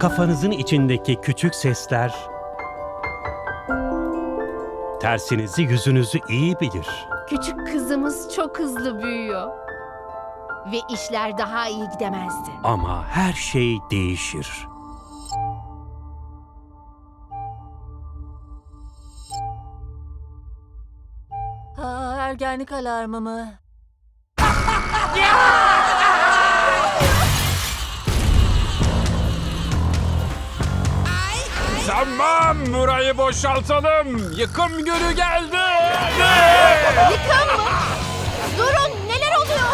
Kafanızın içindeki küçük sesler tersinizi yüzünüzü iyi bilir. Küçük kızımız çok hızlı büyüyor. Ve işler daha iyi gidemezdi. Ama her şey değişir. Ha, ergenlik alarmı mı? Tamam burayı boşaltalım. Yıkım günü geldi. Yıkım mı? Durun neler oluyor?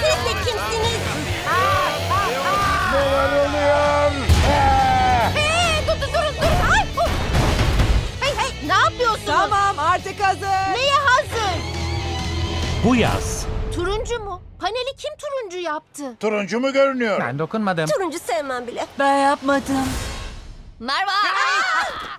Siz de kimsiniz? Neler oluyor? Hey, dur, dur, durun durun. Ay, bu- Hey hey ne yapıyorsunuz? Tamam artık hazır. Neye hazır? Bu yaz Turuncu mu? Paneli kim turuncu yaptı? Turuncu mu görünüyor? Ben dokunmadım. Turuncu sevmem bile. Ben yapmadım. Merhaba.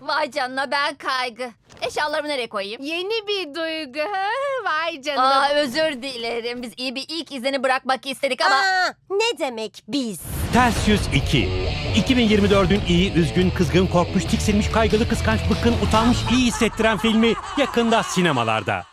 Vay canına ben kaygı. Eşyalarımı nereye koyayım? Yeni bir duygu. ha? Vay canına. Aa özür dilerim. Biz iyi bir ilk izini bırakmak istedik ama... Aa, ne demek biz? Ters Yüz 2. 2024'ün iyi, üzgün, kızgın, korkmuş, tiksinmiş, kaygılı, kıskanç, bıkkın, utanmış, iyi hissettiren filmi yakında sinemalarda.